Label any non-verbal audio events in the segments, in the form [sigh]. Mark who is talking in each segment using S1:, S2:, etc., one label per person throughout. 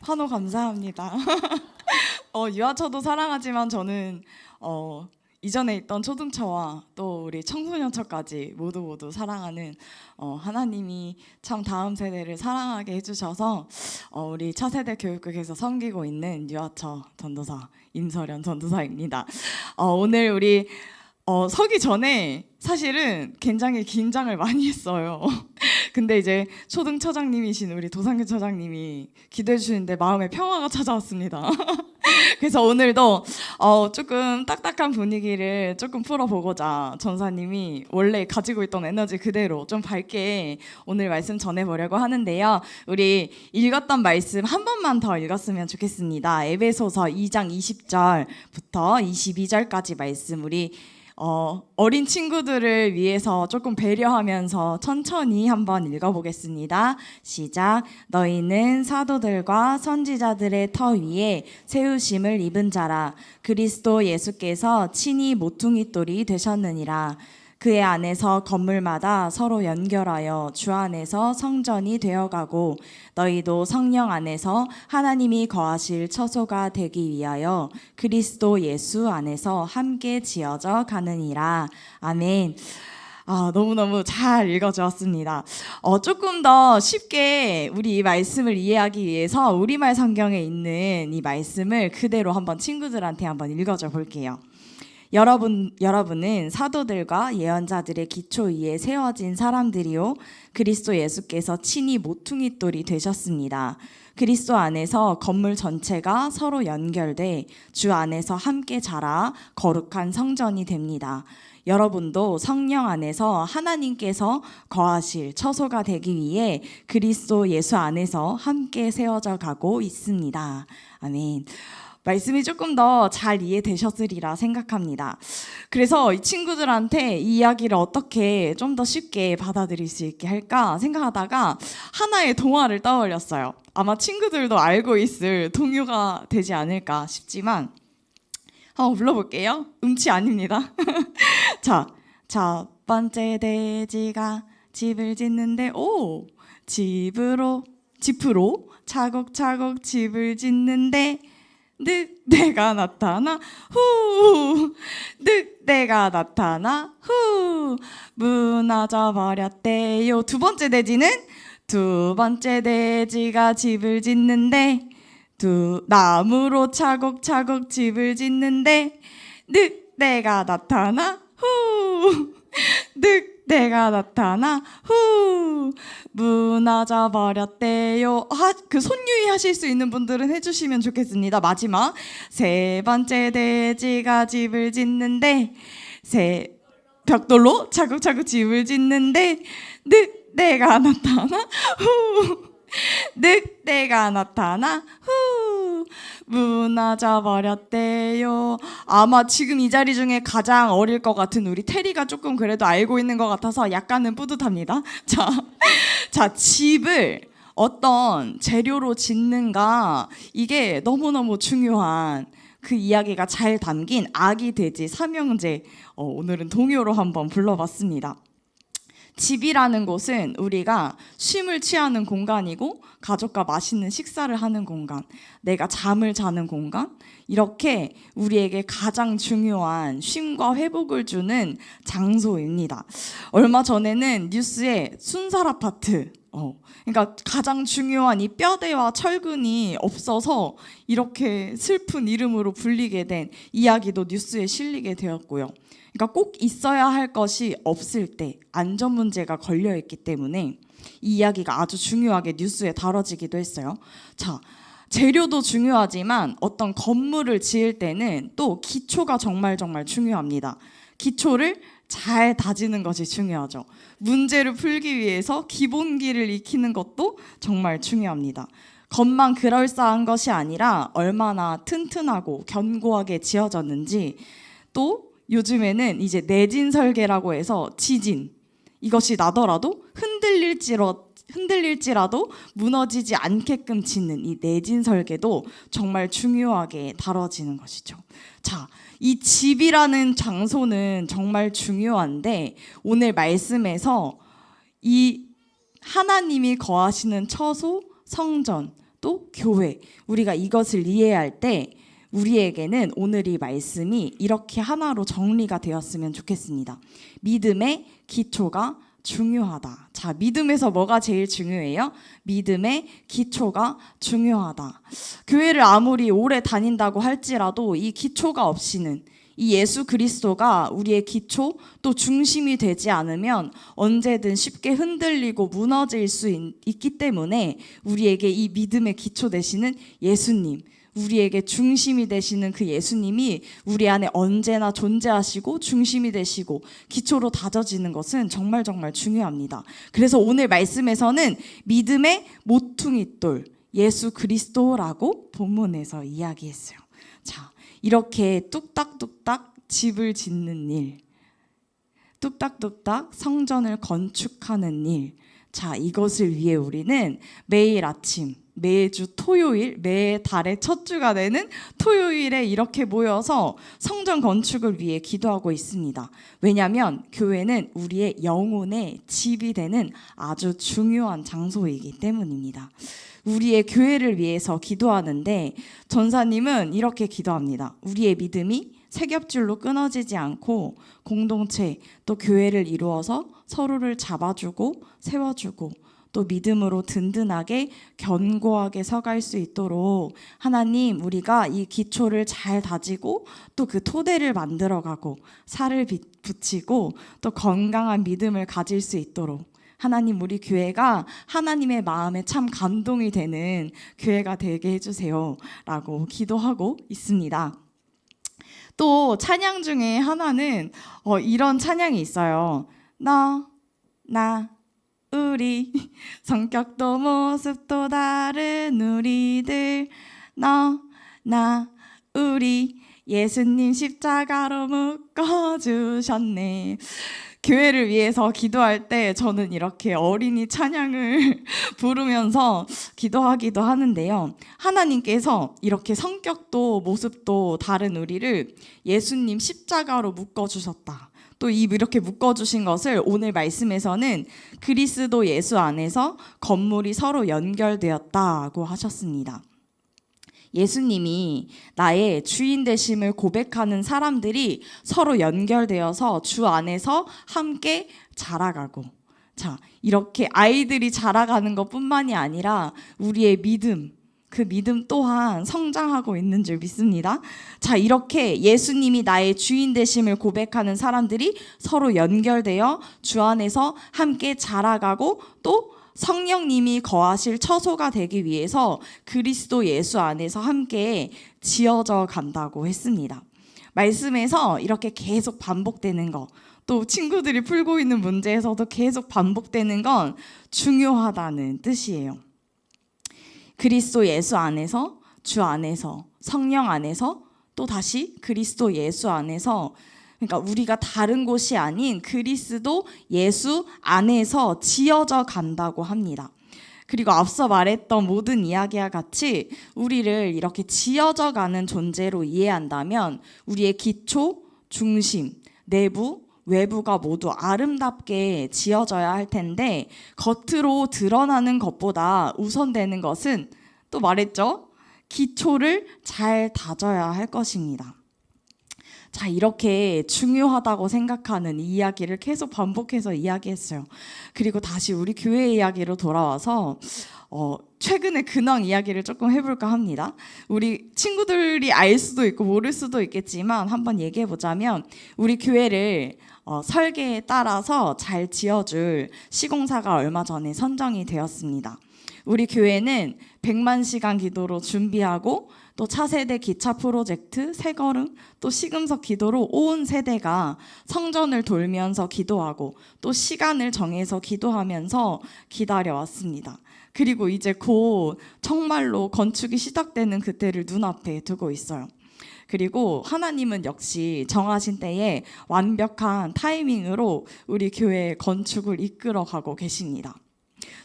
S1: 환호 감사합니다. [laughs] 어, 유아처도 사랑하지만 저는 어, 이전에 있던 초등처와 또 우리 청소년처까지 모두 모두 사랑하는 어, 하나님이 참 다음 세대를 사랑하게 해주셔서 어, 우리 차세대 교육국에서 섬기고 있는 유아처 전도사 임서련 전도사입니다. 어, 오늘 우리 어, 서기 전에 사실은 굉장히 긴장을 많이 했어요. [laughs] 근데 이제 초등 처장님이신 우리 도상규 처장님이 기도해 주시는데 마음에 평화가 찾아왔습니다. [laughs] 그래서 오늘도 어, 조금 딱딱한 분위기를 조금 풀어보고자 전사님이 원래 가지고 있던 에너지 그대로 좀 밝게 오늘 말씀 전해보려고 하는데요. 우리 읽었던 말씀 한 번만 더 읽었으면 좋겠습니다. 에베소서 2장 20절부터 22절까지 말씀 우리 어, 어린 친구들을 위해서 조금 배려하면서 천천히 한번 읽어보겠습니다. 시작. 너희는 사도들과 선지자들의 터 위에 세우심을 입은 자라. 그리스도 예수께서 친히 모퉁이 돌이 되셨느니라. 그의 안에서 건물마다 서로 연결하여 주 안에서 성전이 되어가고 너희도 성령 안에서 하나님이 거하실 처소가 되기 위하여 그리스도 예수 안에서 함께 지어져 가느니라. 아멘. 아, 너무너무 잘 읽어주었습니다. 어, 조금 더 쉽게 우리 이 말씀을 이해하기 위해서 우리말 성경에 있는 이 말씀을 그대로 한번 친구들한테 한번 읽어줘 볼게요. 여러분 여러분은 사도들과 예언자들의 기초 위에 세워진 사람들이요 그리스도 예수께서 친히 모퉁이 돌이 되셨습니다. 그리스도 안에서 건물 전체가 서로 연결돼 주 안에서 함께 자라 거룩한 성전이 됩니다. 여러분도 성령 안에서 하나님께서 거하실 처소가 되기 위해 그리스도 예수 안에서 함께 세워져 가고 있습니다. 아멘. 말씀이 조금 더 잘 이해되셨으리라 생각합니다. 그래서 이 친구들한테 이 이야기를 어떻게 좀 더 쉽게 받아들일 수 있게 할까 생각하다가 하나의 동화를 떠올렸어요. 아마 친구들도 알고 있을 동요가 되지 않을까 싶지만 한번 불러볼게요. 음치 아닙니다. [laughs] 자, 첫 번째 돼지가 집을 짓는데 오 집으로 집으로 차곡차곡 집을 짓는데 늑대가 나타나 후 늑대가 나타나 후 무너져 버렸대요. 두 번째 돼지는 두 번째 돼지가 집을 짓는데 두 나무로 차곡차곡 집을 짓는데 늑대가 나타나 후 늑 대가 나타나 후 무너져 버렸대요. 하, 그 손유희 하실 수 있는 분들은 해주시면 좋겠습니다. 마지막 세 번째 돼지가 집을 짓는데 세 벽돌로 차곡차곡 집을 짓는데 늑대가 나타나 후 늑대가 나타나 후 무너져 버렸대요. 아마 지금 이 자리 중에 가장 어릴 것 같은 우리 테리가 조금 그래도 알고 있는 것 같아서 약간은 뿌듯합니다. [laughs] 자, 자 집을 어떤 재료로 짓는가 이게 너무너무 중요한 그 이야기가 잘 담긴 아기 돼지 삼형제 어, 오늘은 동요로 한번 불러봤습니다. 집이라는 곳은 우리가 쉼을 취하는 공간이고 가족과 맛있는 식사를 하는 공간, 내가 잠을 자는 공간, 이렇게 우리에게 가장 중요한 쉼과 회복을 주는 장소입니다. 얼마 전에는 뉴스에 순살 아파트, 어, 그러니까 가장 중요한 이 뼈대와 철근이 없어서 이렇게 슬픈 이름으로 불리게 된 이야기도 뉴스에 실리게 되었고요. 그러니까 꼭 있어야 할 것이 없을 때 안전 문제가 걸려 있기 때문에 이 이야기가 아주 중요하게 뉴스에 다뤄지기도 했어요. 자, 재료도 중요하지만 어떤 건물을 지을 때는 또 기초가 정말 정말 중요합니다. 기초를 잘 다지는 것이 중요하죠. 문제를 풀기 위해서 기본기를 익히는 것도 정말 중요합니다. 겉만 그럴싸한 것이 아니라 얼마나 튼튼하고 견고하게 지어졌는지 또 요즘에는 이제 내진 설계라고 해서 지진 이것이 나더라도 흔들릴지라 흔들릴지라도 무너지지 않게끔 짓는 이 내진 설계도 정말 중요하게 다뤄지는 것이죠. 자, 이 집이라는 장소는 정말 중요한데 오늘 말씀에서 이 하나님이 거하시는 처소, 성전, 또 교회 우리가 이것을 이해할 때 우리에게는 오늘 이 말씀이 이렇게 하나로 정리가 되었으면 좋겠습니다. 믿음의 기초가 중요하다. 자, 믿음에서 뭐가 제일 중요해요? 믿음의 기초가 중요하다. 교회를 아무리 오래 다닌다고 할지라도 이 기초가 없이는 이 예수 그리스도가 우리의 기초 또 중심이 되지 않으면 언제든 쉽게 흔들리고 무너질 수 있, 기 때문에 우리에게 이 믿음의 기초 되시는 예수님 우리에게 중심이 되시는 그 예수님이 우리 안에 언제나 존재하시고 중심이 되시고 기초로 다져지는 것은 정말 정말 중요합니다. 그래서 오늘 말씀에서는 믿음의 모퉁이돌 예수 그리스도라고 본문에서 이야기했어요. 자, 이렇게 뚝딱뚝딱 집을 짓는 일, 뚝딱뚝딱 성전을 건축하는 일. 자, 이것을 위해 우리는 매일 아침 매주 토요일, 매 달의 첫 주가 되는 토요일에 이렇게 모여서 성전 건축을 위해 기도하고 있습니다. 왜냐하면 교회는 우리의 영혼의 집이 되는 아주 중요한 장소이기 때문입니다. 우리의 교회를 위해서 기도하는데 전사님은 이렇게 기도합니다. 우리의 믿음이 세겹줄로 끊어지지 않고 공동체 또 교회를 이루어서 서로를 잡아주고 세워주고 또 믿음으로 든든하게 견고하게 서갈 수 있도록 하나님 우리가 이 기초를 잘 다지고 또 그 토대를 만들어가고 살을 붙이고 또 건강한 믿음을 가질 수 있도록 하나님 우리 교회가 하나님의 마음에 참 감동이 되는 교회가 되게 해주세요 라고 기도하고 있습니다. 또 찬양 중에 하나는 어, 이런 찬양이 있어요. 너, 나, 우리 [laughs] 성격도 모습도 다른 우리들 너, 나, 우리 예수님 십자가로 묶어 주셨네. 교회를 위해서 기도할 때 저는 이렇게 어린이 찬양을 [laughs] 부르면서 기도하기도 하는데요. 하나님께서 이렇게 성격도 모습도 다른 우리를 예수님 십자가로 묶어 주셨다. 또 이렇게 묶어주신 것을 오늘 말씀에서는 그리스도 예수 안에서 건물이 서로 연결되었다고 하셨습니다. 예수님이 나의 주인 되심을 고백하는 사람들이 서로 연결되어서 주 안에서 함께 자라가고 자, 이렇게 아이들이 자라가는 것 뿐만이 아니라 우리의 믿음, 그 믿음 또한 성장하고 있는 줄 믿습니다. 자, 이렇게 예수님이 나의 주인 되심을 고백하는 사람들이 서로 연결되어 주 안에서 함께 자라가고 또 성령님이 거하실 처소가 되기 위해서 그리스도 예수 안에서 함께 지어져 간다고 했습니다. 말씀에서 이렇게 계속 반복되는 거, 또 친구들이 풀고 있는 문제에서도 계속 반복되는 건 중요하다는 뜻이에요. 그리스도 예수 안에서 주 안에서 성령 안에서 또 다시 그리스도 예수 안에서 그러니까 우리가 다른 곳이 아닌 그리스도 예수 안에서 지어져 간다고 합니다. 그리고 앞서 말했던 모든 이야기와 같이 우리를 이렇게 지어져 가는 존재로 이해한다면 우리의 기초, 중심, 내부, 외부가 모두 아름답게 지어져야 할 텐데 겉으로 드러나는 것보다 우선되는 것은 또 말했죠. 기초를 잘 다져야 할 것입니다. 자, 이렇게 중요하다고 생각하는 이야기를 계속 반복해서 이야기했어요. 그리고 다시 우리 교회 이야기로 돌아와서 어, 최근의 근황 이야기를 조금 해볼까 합니다. 우리 친구들이 알 수도 있고 모를 수도 있겠지만 한번 얘기해 보자면 우리 교회를 어, 설계에 따라서 잘 지어줄 시공사가 얼마 전에 선정이 되었습니다. 우리 교회는 100만 시간 기도로 준비하고 또 차세대 기차 프로젝트 세걸음 또 시금석 기도로 온 세대가 성전을 돌면서 기도하고 또 시간을 정해서 기도하면서 기다려왔습니다. 그리고 이제 곧 정말로 건축이 시작되는 그때를 눈앞에 두고 있어요. 그리고 하나님은 역시 정하신 때에 완벽한 타이밍으로 우리 교회 건축을 이끌어 가고 계십니다.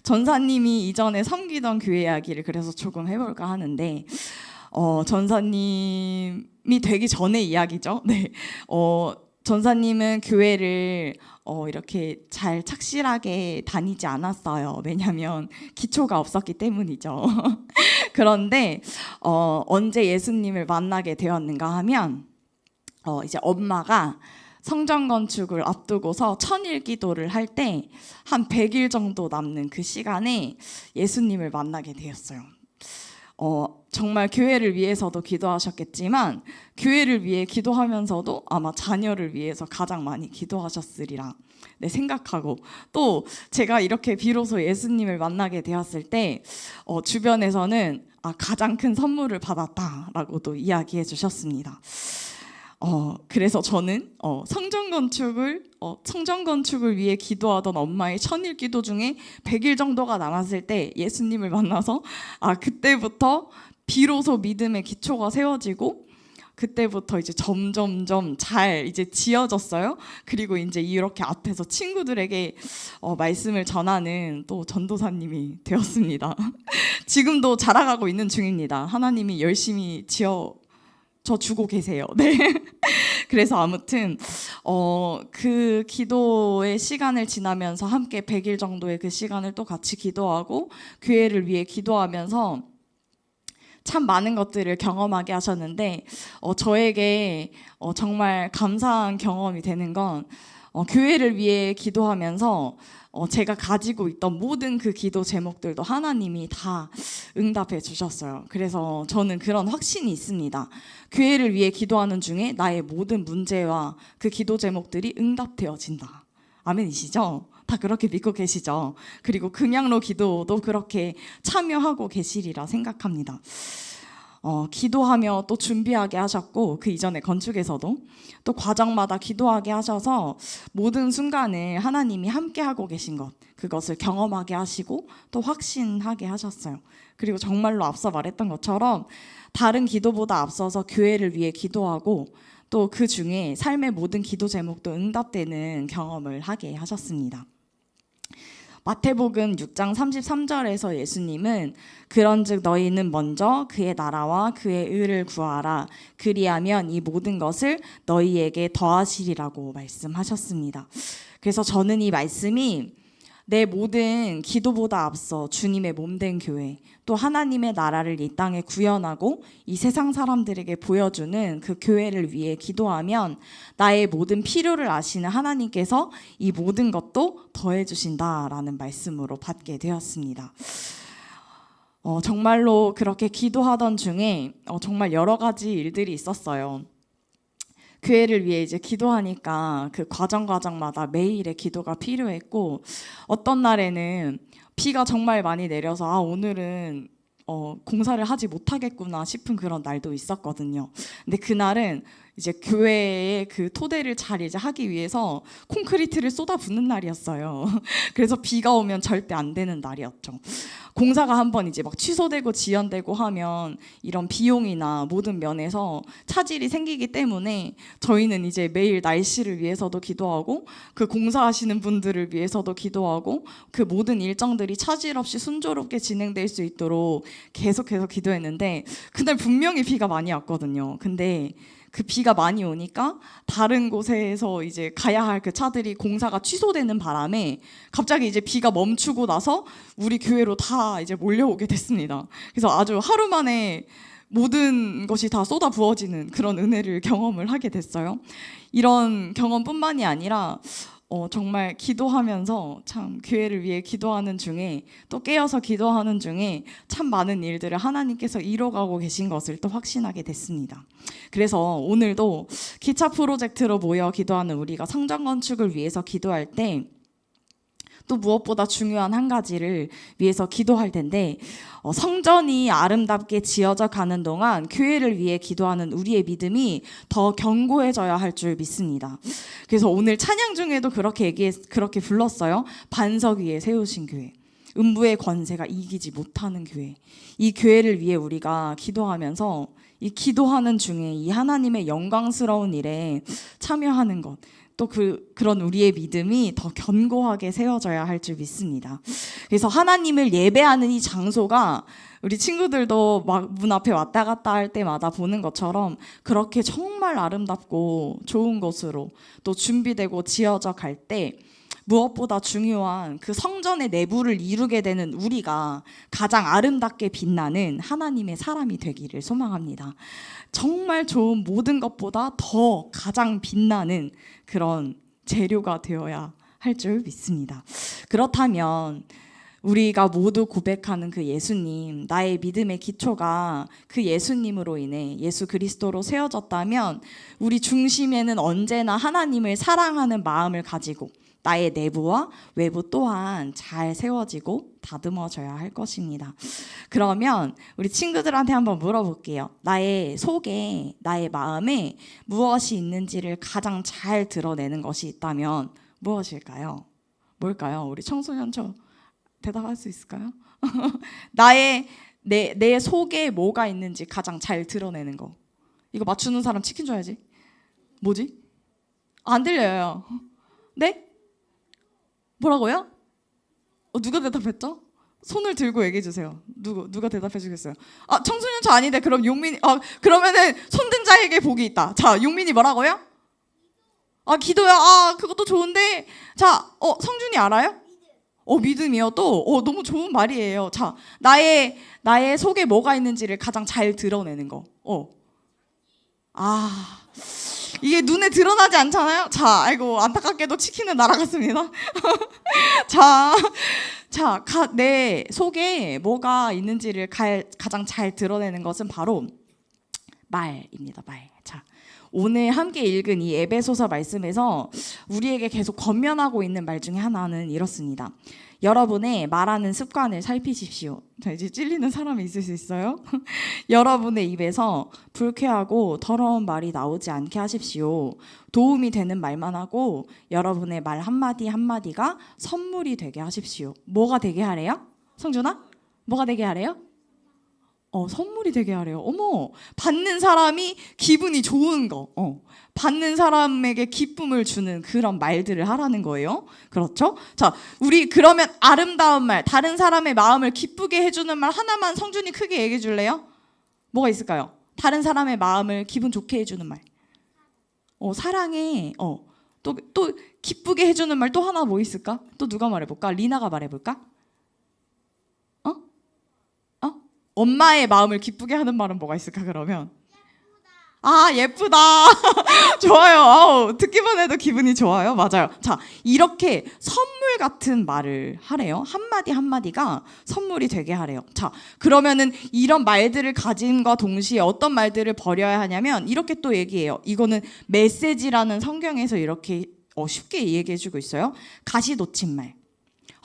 S1: 전사님이 이전에 섬기던 교회 이야기를 그래서 조금 해볼까 하는데 어, 전사님이 되기 전의 이야기죠. [laughs] 네. 어, 전사님은 교회를 어, 이렇게 잘 착실하게 다니지 않았어요. 왜냐하면 기초가 없었기 때문이죠. [laughs] 그런데 어, 언제 예수님을 만나게 되었는가 하면 어, 이제 엄마가 성전 건축을 앞두고서 천일 기도를 할 때 한 100일 정도 남는 그 시간에 예수님을 만나게 되었어요. 어, 정말 교회를 위해서도 기도하셨겠지만 교회를 위해 기도하면서도 아마 자녀를 위해서 가장 많이 기도하셨으리라 네, 생각하고 또 제가 이렇게 비로소 예수님을 만나게 되었을 때 어, 주변에서는 아, 가장 큰 선물을 받았다라고도 이야기해 주셨습니다. 어, 그래서 저는 어, 성전 건축을 어, 성전 건축을 위해 기도하던 엄마의 천일 기도 중에 100일 정도가 남았을 때 예수님을 만나서 아 그때부터 비로소 믿음의 기초가 세워지고 그때부터 이제 점점점 잘 이제 지어졌어요. 그리고 이제 이렇게 앞에서 친구들에게 어, 말씀을 전하는 또 전도사님이 되었습니다. [laughs] 지금도 자라가고 있는 중입니다. 하나님이 열심히 지어 저 주고 계세요. 네. [laughs] 그래서 아무튼 어, 그 기도의 시간을 지나면서 함께 100일 정도의 그 시간을 또 같이 기도하고 교회를 위해 기도하면서 참 많은 것들을 경험하게 하셨는데 어, 저에게 어, 정말 감사한 경험이 되는 건 어, 교회를 위해 기도하면서 어, 제가 가지고 있던 모든 그 기도 제목들도 하나님이 다 응답해 주셨어요. 그래서 저는 그런 확신이 있습니다. 교회를 위해 기도하는 중에 나의 모든 문제와 그 기도 제목들이 응답되어진다. 아멘이시죠? 다 그렇게 믿고 계시죠? 그리고 금양로 기도도 그렇게 참여하고 계시리라 생각합니다. 어, 기도하며 또 준비하게 하셨고 그 이전에 건축에서도 또 과정마다 기도하게 하셔서 모든 순간을 하나님이 함께 하고 계신 것 그것을 경험하게 하시고 또 확신하게 하셨어요. 그리고 정말로 앞서 말했던 것처럼 다른 기도보다 앞서서 교회를 위해 기도하고 또 그 중에 삶의 모든 기도 제목도 응답되는 경험을 하게 하셨습니다. 마태복음 6장 33절에서 예수님은 그런즉 너희는 먼저 그의 나라와 그의 의를 구하라 그리하면 이 모든 것을 너희에게 더하시리라고 말씀하셨습니다. 그래서 저는 이 말씀이 내 모든 기도보다 앞서 주님의 몸된 교회 또 하나님의 나라를 이 땅에 구현하고 이 세상 사람들에게 보여주는 그 교회를 위해 기도하면 나의 모든 필요를 아시는 하나님께서 이 모든 것도 더해 주신다라는 말씀으로 받게 되었습니다. 어, 정말로 그렇게 기도하던 중에 어, 정말 여러 가지 일들이 있었어요. 교회를 위해 이제 기도하니까 그 과정 과정마다 매일의 기도가 필요했고 어떤 날에는 비가 정말 많이 내려서 아 오늘은 어, 공사를 하지 못하겠구나 싶은 그런 날도 있었거든요. 근데 그날은 이제 교회의 그 토대를 잘 이제 하기 위해서 콘크리트를 쏟아붓는 날이었어요. [laughs] 그래서 비가 오면 절대 안 되는 날이었죠. 공사가 한번 이제 막 취소되고 지연되고 하면 이런 비용이나 모든 면에서 차질이 생기기 때문에 저희는 이제 매일 날씨를 위해서도 기도하고 그 공사하시는 분들을 위해서도 기도하고 그 모든 일정들이 차질 없이 순조롭게 진행될 수 있도록 계속해서 기도했는데 그날 분명히 비가 많이 왔거든요. 근데 그 비가 많이 오니까 다른 곳에서 이제 가야 할 그 차들이 공사가 취소되는 바람에 갑자기 이제 비가 멈추고 나서 우리 교회로 다 이제 몰려오게 됐습니다. 그래서 아주 하루 만에 모든 것이 다 쏟아 부어지는 그런 은혜를 경험을 하게 됐어요. 이런 경험뿐만이 아니라 어, 정말 기도하면서 참 교회를 위해 기도하는 중에 또 깨어서 기도하는 중에 참 많은 일들을 하나님께서 이뤄가고 계신 것을 또 확신하게 됐습니다. 그래서 오늘도 기차 프로젝트로 모여 기도하는 우리가 성전 건축을 위해서 기도할 때 또 무엇보다 중요한 한 가지를 위해서 기도할 텐데 어, 성전이 아름답게 지어져 가는 동안 교회를 위해 기도하는 우리의 믿음이 더 견고해져야 할 줄 믿습니다. 그래서 오늘 찬양 중에도 그렇게 얘기 그렇게 불렀어요. 반석 위에 세우신 교회. 음부의 권세가 이기지 못하는 교회. 이 교회를 위해 우리가 기도하면서 이 기도하는 중에 이 하나님의 영광스러운 일에 참여하는 것. 또 그 그런 우리의 믿음이 더 견고하게 세워져야 할 줄 믿습니다. 그래서 하나님을 예배하는 이 장소가 우리 친구들도 막 문 앞에 왔다 갔다 할 때마다 보는 것처럼 그렇게 정말 아름답고 좋은 곳으로 또 준비되고 지어져 갈 때 무엇보다 중요한 그 성전의 내부를 이루게 되는 우리가 가장 아름답게 빛나는 하나님의 사람이 되기를 소망합니다. 정말 좋은 모든 것보다 더 가장 빛나는 그런 재료가 되어야 할 줄 믿습니다. 그렇다면 우리가 모두 고백하는 그 예수님, 나의 믿음의 기초가 그 예수님으로 인해 예수 그리스도로 세워졌다면 우리 중심에는 언제나 하나님을 사랑하는 마음을 가지고 나의 내부와 외부 또한 잘 세워지고 다듬어져야 할 것입니다. 그러면 우리 친구들한테 한번 물어볼게요. 나의 속에, 나의 마음에 무엇이 있는지를 가장 잘 드러내는 것이 있다면 무엇일까요? 뭘까요? 우리 청소년처 대답할 수 있을까요? [laughs] 나의 내, 내 속에 뭐가 있는지 가장 잘 드러내는 거. 이거 맞추는 사람 치킨 줘야지. 뭐지? 안 들려요. 네? 뭐라고요? 어, 누가 대답했죠? 손을 들고 얘기해 주세요. 누구 누가 대답해 주겠어요? 아 청소년차 아닌데 그럼 용민이 아 그러면은 손든 자에게 복이 있다. 자 용민이 뭐라고요? 아 기도요. 아 그것도 좋은데 자어 성준이 알아요? 어 믿음이요 또 어, 너무 좋은 말이에요. 자 나의 나의 속에 뭐가 있는지를 가장 잘 드러내는 거. 어. 아 이게 눈에 드러나지 않잖아요. 자 아이고 안타깝게도 치킨은 날아갔습니다. [laughs] 자. 자, 가, 내 속에 뭐가 있는지를 가, 가장 잘 드러내는 것은 바로 말입니다. 말. 자, 오늘 함께 읽은 이 에베소서 말씀에서 우리에게 계속 권면하고 있는 말 중에 하나는 이렇습니다. 여러분의 말하는 습관을 살피십시오. 자, 이제 찔리는 사람이 있을 수 있어요. [laughs] 여러분의 입에서 불쾌하고 더러운 말이 나오지 않게 하십시오. 도움이 되는 말만 하고 여러분의 말 한마디 한마디가 선물이 되게 하십시오. 뭐가 되게 하래요? 성준아? 뭐가 되게 하래요? 어, 선물이 되게 하래요. 어머, 받는 사람이 기분이 좋은 거. 어, 받는 사람에게 기쁨을 주는 그런 말들을 하라는 거예요. 그렇죠? 자, 우리 그러면 아름다운 말, 다른 사람의 마음을 기쁘게 해주는 말 하나만 성준이 크게 얘기해 줄래요? 뭐가 있을까요? 다른 사람의 마음을 기분 좋게 해주는 말. 어, 사랑해. 어, 또, 또 기쁘게 해주는 말 또 하나 뭐 있을까? 또 누가 말해볼까? 리나가 말해볼까? 어? 어? 엄마의 마음을 기쁘게 하는 말은 뭐가 있을까, 그러면? 아, 예쁘다. [laughs] 좋아요. 아우, 듣기만 해도 기분이 좋아요. 맞아요. 자, 이렇게 선물 같은 말을 하래요. 한마디 한마디가 선물이 되게 하래요. 자, 그러면은 이런 말들을 가짐과 동시에 어떤 말들을 버려야 하냐면 이렇게 또 얘기해요. 이거는 메시지라는 성경에서 이렇게 어, 쉽게 얘기해주고 있어요. 가시 놓친 말,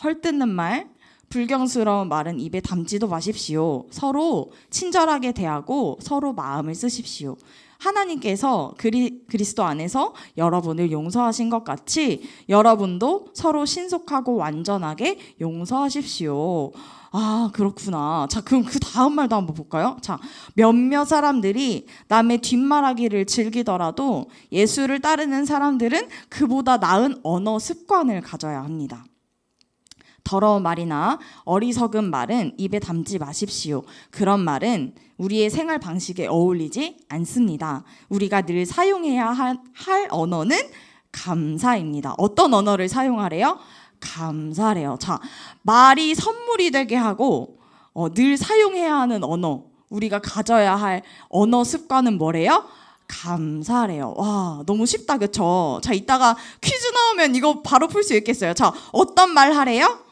S1: 헐뜯는 말, 불경스러운 말은 입에 담지도 마십시오. 서로 친절하게 대하고 서로 마음을 쓰십시오. 하나님께서 그리, 그리스도 안에서 여러분을 용서하신 것 같이 여러분도 서로 신속하고 완전하게 용서하십시오. 아, 그렇구나. 자, 그럼 그 다음 말도 한번 볼까요? 자, 몇몇 사람들이 남의 뒷말하기를 즐기더라도 예수를 따르는 사람들은 그보다 나은 언어 습관을 가져야 합니다. 더러운 말이나 어리석은 말은 입에 담지 마십시오. 그런 말은 우리의 생활 방식에 어울리지 않습니다. 우리가 늘 사용해야 할, 할 언어는 감사입니다. 어떤 언어를 사용하래요? 감사래요. 자, 말이 선물이 되게 하고 어, 늘 사용해야 하는 언어, 우리가 가져야 할 언어 습관은 뭐래요? 감사래요. 와, 너무 쉽다, 그쵸? 자, 이따가 퀴즈 나오면 이거 바로 풀 수 있겠어요. 자, 어떤 말 하래요?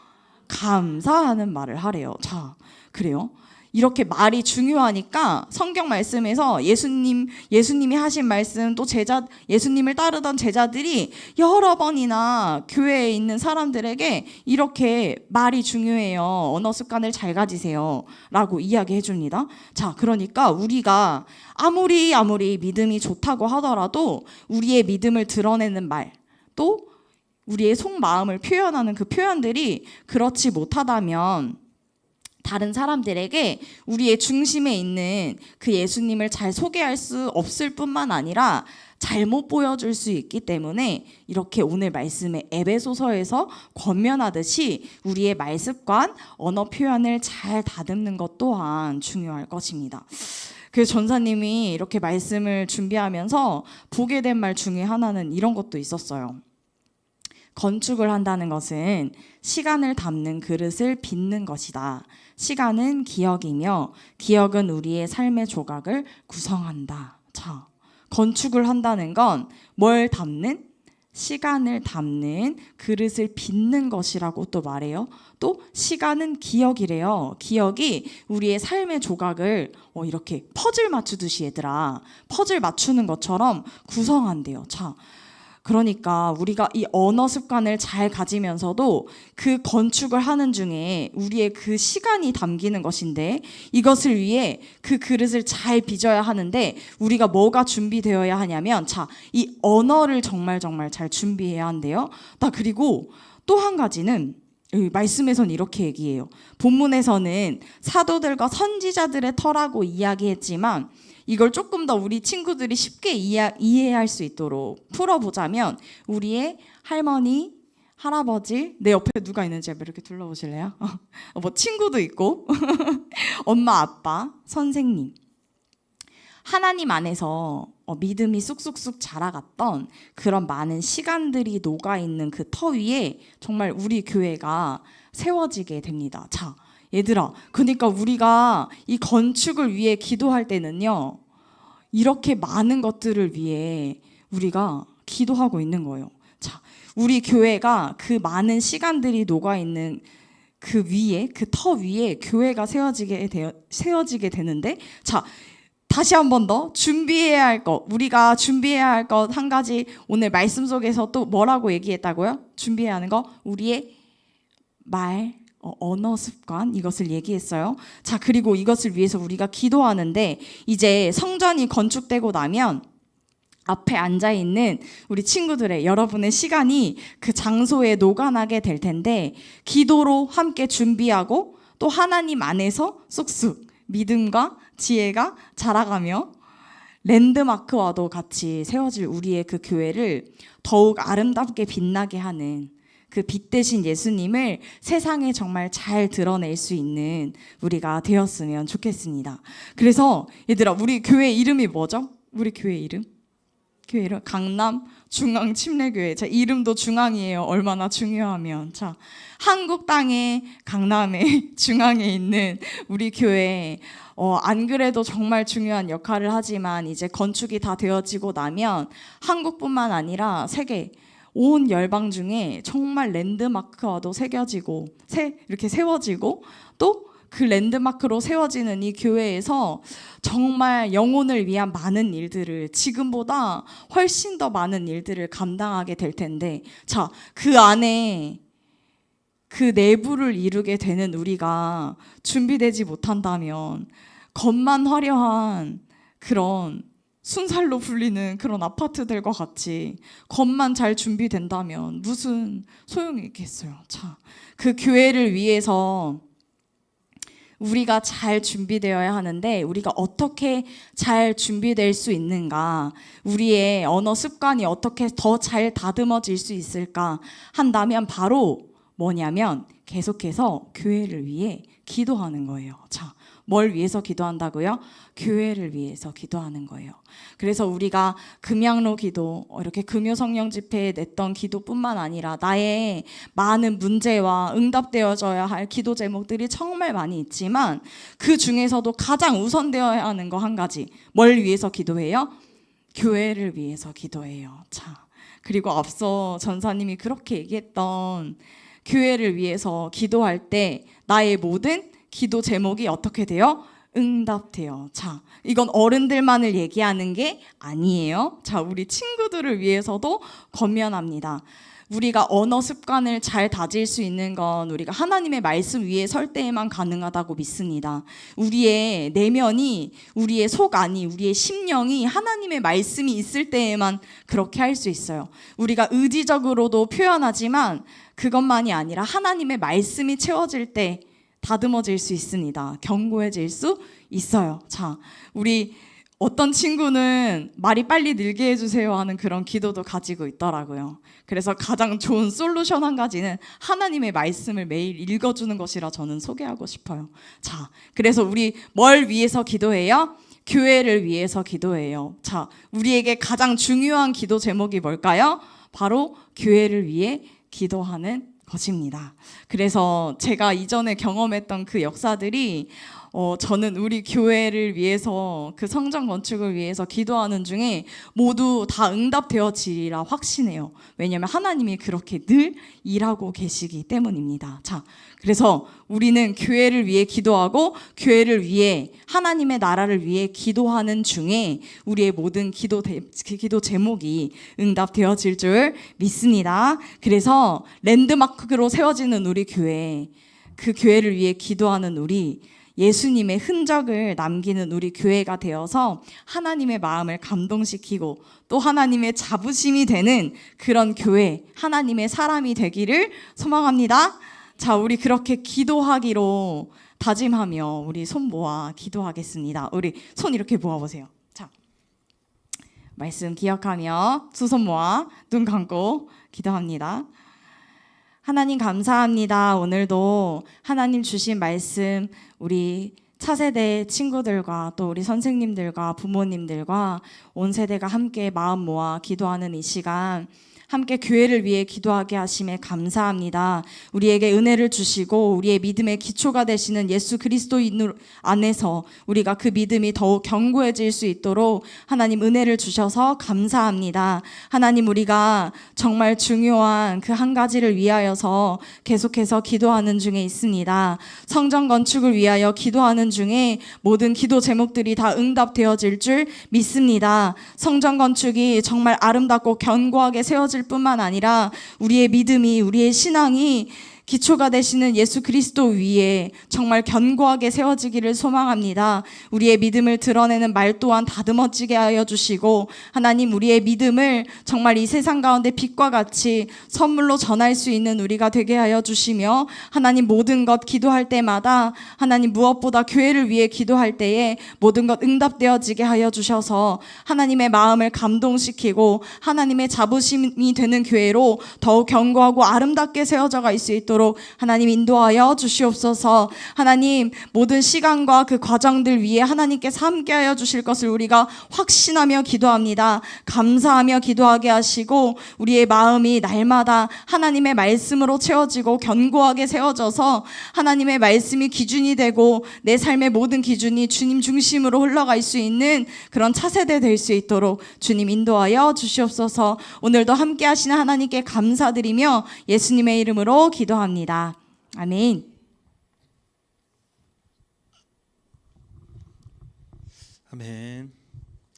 S1: 감사하는 말을 하래요. 자, 그래요. 이렇게 말이 중요하니까 성경 말씀에서 예수님 예수님이 하신 말씀 또 제자 예수님을 따르던 제자들이 여러 번이나 교회에 있는 사람들에게 이렇게 말이 중요해요. 언어 습관을 잘 가지세요라고 이야기해 줍니다. 자, 그러니까 우리가 아무리 아무리 믿음이 좋다고 하더라도 우리의 믿음을 드러내는 말 또 우리의 속마음을 표현하는 그 표현들이 그렇지 못하다면 다른 사람들에게 우리의 중심에 있는 그 예수님을 잘 소개할 수 없을 뿐만 아니라 잘못 보여줄 수 있기 때문에 이렇게 오늘 말씀의 에베소서에서 권면하듯이 우리의 말습관, 언어 표현을 잘 다듬는 것 또한 중요할 것입니다. 그래서 전사님이 이렇게 말씀을 준비하면서 보게 된 말 중에 하나는 이런 것도 있었어요. 건축을 한다는 것은 시간을 담는 그릇을 빚는 것이다. 시간은 기억이며 기억은 우리의 삶의 조각을 구성한다. 자, 건축을 한다는 건 뭘 담는? 시간을 담는 그릇을 빚는 것이라고 또 말해요. 또 시간은 기억이래요. 기억이 우리의 삶의 조각을 어, 이렇게 퍼즐 맞추듯이 얘들아 퍼즐 맞추는 것처럼 구성한대요. 자, 그러니까 우리가 이 언어 습관을 잘 가지면서도 그 건축을 하는 중에 우리의 그 시간이 담기는 것인데 이것을 위해 그 그릇을 잘 빚어야 하는데 우리가 뭐가 준비되어야 하냐면 자, 이 언어를 정말 정말 잘 준비해야 한대요. 나 그리고 또 한 가지는 말씀에선 이렇게 얘기해요. 본문에서는 사도들과 선지자들의 터라고 이야기했지만 이걸 조금 더 우리 친구들이 쉽게 이해, 이해할 수 있도록 풀어보자면 우리의 할머니, 할아버지, 내 옆에 누가 있는지 한번 이렇게 둘러보실래요? 어, [laughs] 뭐 친구도 있고 [laughs] 엄마, 아빠, 선생님 하나님 안에서 어, 믿음이 쑥쑥쑥 자라갔던 그런 많은 시간들이 녹아 있는 그 터 위에 정말 우리 교회가 세워지게 됩니다. 자, 얘들아, 그러니까 우리가 이 건축을 위해 기도할 때는요, 이렇게 많은 것들을 위해 우리가 기도하고 있는 거예요. 자, 우리 교회가 그 많은 시간들이 녹아 있는 그 위에 그 터 위에 교회가 세워지게 되어 세워지게 되는데 자 다시 한 번 더 준비해야 할 것, 우리가 준비해야 할 것 한 가지 오늘 말씀 속에서 또 뭐라고 얘기했다고요? 준비해야 하는 거 우리의 말, 어, 언어 습관 이것을 얘기했어요. 자 그리고 이것을 위해서 우리가 기도하는데 이제 성전이 건축되고 나면 앞에 앉아 있는 우리 친구들의 여러분의 시간이 그 장소에 녹아나게 될 텐데 기도로 함께 준비하고 또 하나님 안에서 쑥쑥 믿음과 지혜가 자라가며 랜드마크와도 같이 세워질 우리의 그 교회를 더욱 아름답게 빛나게 하는 그 빛 대신 예수님을 세상에 정말 잘 드러낼 수 있는 우리가 되었으면 좋겠습니다. 그래서 얘들아, 우리 교회 이름이 뭐죠? 우리 교회 이름? 교회 이름 강남 중앙 침례교회. 자, 이름도 중앙이에요. 얼마나 중요하면. 자, 한국 땅의 강남의 [laughs] 중앙에 있는 우리 교회 어, 안 그래도 정말 중요한 역할을 하지만 이제 건축이 다 되어지고 나면 한국뿐만 아니라 세계 온 열방 중에 정말 랜드마크와도 새겨지고 세, 이렇게 세워지고 또 그 랜드마크로 세워지는 이 교회에서 정말 영혼을 위한 많은 일들을 지금보다 훨씬 더 많은 일들을 감당하게 될 텐데 자, 그 안에 그 내부를 이루게 되는 우리가 준비되지 못한다면 겉만 화려한 그런 순살로 불리는 그런 아파트들과 같이 겉만 잘 준비된다면 무슨 소용이 있겠어요. 자, 그 교회를 위해서 우리가 잘 준비되어야 하는데 우리가 어떻게 잘 준비될 수 있는가? 우리의 언어 습관이 어떻게 더 잘 다듬어질 수 있을까 한다면 바로 뭐냐면 계속해서 교회를 위해 기도하는 거예요. 자, 뭘 위해서 기도한다고요? 교회를 위해서 기도하는 거예요. 그래서 우리가 금양로 기도, 어, 이렇게 금요 성령 집회에 냈던 기도뿐만 아니라 나의 많은 문제와 응답되어져야 할 기도 제목들이 정말 많이 있지만 그 중에서도 가장 우선되어야 하는 거 한 가지. 뭘 위해서 기도해요? 교회를 위해서 기도해요. 자, 그리고 앞서 전사님이 그렇게 얘기했던 교회를 위해서 기도할 때 나의 모든 기도 제목이 어떻게 돼요? 응답돼요. 자, 이건 어른들만을 얘기하는 게 아니에요. 자, 우리 친구들을 위해서도 권면합니다. 우리가 언어 습관을 잘 다질 수 있는 건 우리가 하나님의 말씀 위에 설 때에만 가능하다고 믿습니다. 우리의 내면이, 우리의 속 안이, 우리의 심령이 하나님의 말씀이 있을 때에만 그렇게 할 수 있어요. 우리가 의지적으로도 표현하지만 그것만이 아니라 하나님의 말씀이 채워질 때 다듬어질 수 있습니다. 견고해질 수 있어요. 자, 우리 어떤 친구는 말이 빨리 늘게 해주세요 하는 그런 기도도 가지고 있더라고요. 그래서 가장 좋은 솔루션 한 가지는 하나님의 말씀을 매일 읽어주는 것이라 저는 소개하고 싶어요. 자, 그래서 우리 뭘 위해서 기도해요? 교회를 위해서 기도해요. 자, 우리에게 가장 중요한 기도 제목이 뭘까요? 바로 교회를 위해 기도하는 것입니다. 그래서 제가 이전에 경험했던 그 역사들이 어, 저는 우리 교회를 위해서 그 성전 건축을 위해서 기도하는 중에 모두 다 응답되어지리라 확신해요. 왜냐하면 하나님이 그렇게 늘 일하고 계시기 때문입니다. 자, 그래서 우리는 교회를 위해 기도하고 교회를 위해 하나님의 나라를 위해 기도하는 중에 우리의 모든 기도 대, 기도 제목이 응답되어질 줄 믿습니다. 그래서 랜드마크로 세워지는 우리 교회 그 교회를 위해 기도하는 우리 예수님의 흔적을 남기는 우리 교회가 되어서 하나님의 마음을 감동시키고 또 하나님의 자부심이 되는 그런 교회, 하나님의 사람이 되기를 소망합니다. 자, 우리 그렇게 기도하기로 다짐하며 우리 손 모아 기도하겠습니다. 우리 손 이렇게 모아보세요. 자, 말씀 기억하며 두 손 모아 눈 감고 기도합니다. 하나님 감사합니다. 오늘도 하나님 주신 말씀 우리 차세대 친구들과 또 우리 선생님들과 부모님들과 온 세대가 함께 마음 모아 기도하는 이 시간 함께 교회를 위해 기도하게 하심에 감사합니다. 우리에게 은혜를 주시고 우리의 믿음의 기초가 되시는 예수 그리스도인 안에서 우리가 그 믿음이 더욱 견고해질 수 있도록 하나님 은혜를 주셔서 감사합니다. 하나님 우리가 정말 중요한 그 한 가지를 위하여서 계속해서 기도하는 중에 있습니다. 성전 건축을 위하여 기도하는 중에 모든 기도 제목들이 다 응답되어질 줄 믿습니다. 성전 건축이 정말 아름답고 견고하게 세워질 뿐만 아니라 우리의 믿음이 우리의 신앙이 기초가 되시는 예수 그리스도 위에 정말 견고하게 세워지기를 소망합니다. 우리의 믿음을 드러내는 말 또한 다듬어지게 하여 주시고 하나님 우리의 믿음을 정말 이 세상 가운데 빛과 같이 선물로 전할 수 있는 우리가 되게 하여 주시며 하나님 모든 것 기도할 때마다 하나님 무엇보다 교회를 위해 기도할 때에 모든 것 응답되어지게 하여 주셔서 하나님의 마음을 감동시키고 하나님의 자부심이 되는 교회로 더욱 견고하고 아름답게 세워져 갈수 있도록 하나님 인도하여 주시옵소서. 하나님 모든 시간과 그 과정들 위에 하나님께서 함께하여 주실 것을 우리가 확신하며 기도합니다. 감사하며 기도하게 하시고 우리의 마음이 날마다 하나님의 말씀으로 채워지고 견고하게 세워져서 하나님의 말씀이 기준이 되고 내 삶의 모든 기준이 주님 중심으로 흘러갈 수 있는 그런 차세대 될 수 있도록 주님 인도하여 주시옵소서. 오늘도 함께 하시는 하나님께 감사드리며 예수님의 이름으로 기도합니다. 아멘.
S2: 아멘.